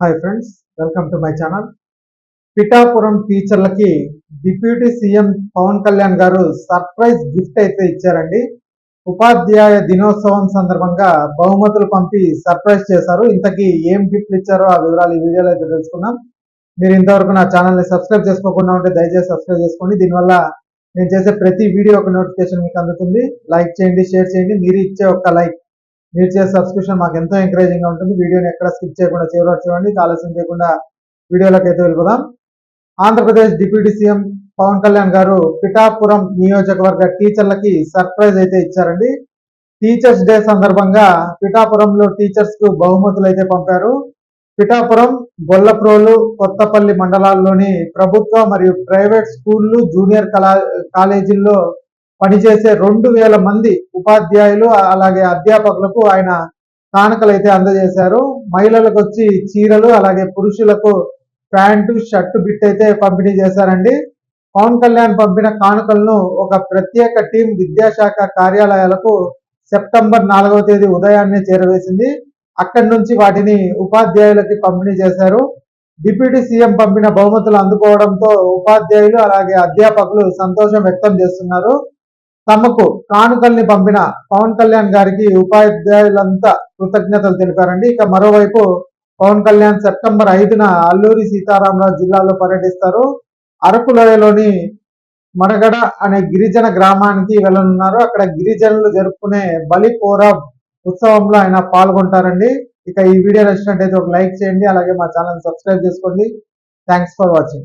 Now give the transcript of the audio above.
Hi friends welcome to my channel Pithapuram టీచర్లకి deputy CM Pawan Kalyan గారు surprise gift అయితే ఇచ్చారండి. ఉపాధ్యాయ దినోత్సవం సందర్భంగా బహుమతులు పంపి సర్ప్రైజ్ చేశారు. ఇంతకీ ఏం గిఫ్ట్ ఇచ్చారో ఆ వివరాలు ఈ వీడియోలో అయితే తెలుసుకున్నాం మీరు ఇంతవరకు నా ఛానల్ని సబ్స్క్రైబ్ చేసుకోకుండా ఉంటే దయచేసి సబ్స్క్రైబ్ చేసుకోండి. దీనివల్ల నేను చేసే ప్రతి వీడియో ఒక నోటిఫికేషన్ మీకు అందుతుంది. లైక్ చేయండి షేర్ చేయండి. మీరు ఇచ్చే ఒక లైక్ మీరు చేసే సబ్స్క్రిప్షన్ మాకు ఎంతో ఎంకరేజింగ్గా ఉంటుంది. వీడియోని ఎక్కడ స్కిప్ చేయకుండా చివరి చూడండి. ఆలస్యం చేయకుండా వీడియోలోకి అయితే వెళ్ళిపోదాం. ఆంధ్రప్రదేశ్ డిప్యూటీ సీఎం పవన్ కళ్యాణ్ గారు పిఠాపురం నియోజకవర్గ టీచర్లకి సర్ప్రైజ్ అయితే ఇచ్చారండి. టీచర్స్ డే సందర్భంగా పిఠాపురంలో టీచర్స్కు బహుమతులు అయితే పంపారు. పిఠాపురం గొల్లప్రోలు కొత్తపల్లి మండలాల్లోని ప్రభుత్వ మరియు ప్రైవేట్ స్కూళ్ళు జూనియర్ కళా కాలేజీల్లో పనిచేసే రెండు వేల మంది ఉపాధ్యాయులు అలాగే అధ్యాపకులకు ఆయన కానుకలు అయితే అందజేశారు. మహిళలకు వచ్చి చీరలు అలాగే పురుషులకు ప్యాంటు షర్టు బిట్ అయితే పంపిణీ చేశారండి. పవన్ కళ్యాణ్ పంపిన కానుకలను ఒక ప్రత్యేక టీం విద్యాశాఖ కార్యాలయాలకు సెప్టెంబర్ నాలుగవ తేదీ ఉదయాన్నే చేరవేసింది. అక్కడి నుంచి వాటిని ఉపాధ్యాయులకి పంపిణీ చేశారు. డిప్యూటీ సీఎం పంపిన బహుమతులు అందుకోవడంతో ఉపాధ్యాయులు అలాగే అధ్యాపకులు సంతోషం వ్యక్తం చేస్తున్నారు. తమకు కానుకల్ని పంపిన పవన్ కళ్యాణ్ గారికి ఉపాధ్యాయులంతా కృతజ్ఞతలు తెలిపారండి. ఇక మరోవైపు పవన్ కళ్యాణ్ సెప్టెంబర్ ఐదున అల్లూరి సీతారామరాజు జిల్లాలో పర్యటిస్తారు. అరకు లోయలోని మరగడ అనే గిరిజన గ్రామానికి వెళ్ళనున్నారు. అక్కడ గిరిజనులు జరుపుకునే బలి పోరబ్ ఉత్సవంలో ఆయన పాల్గొంటారండి. ఇక ఈ వీడియో నచ్చినట్టయితే ఒక లైక్ చేయండి. అలాగే మా ఛానల్ సబ్స్క్రైబ్ చేసుకోండి. Thanks for watching.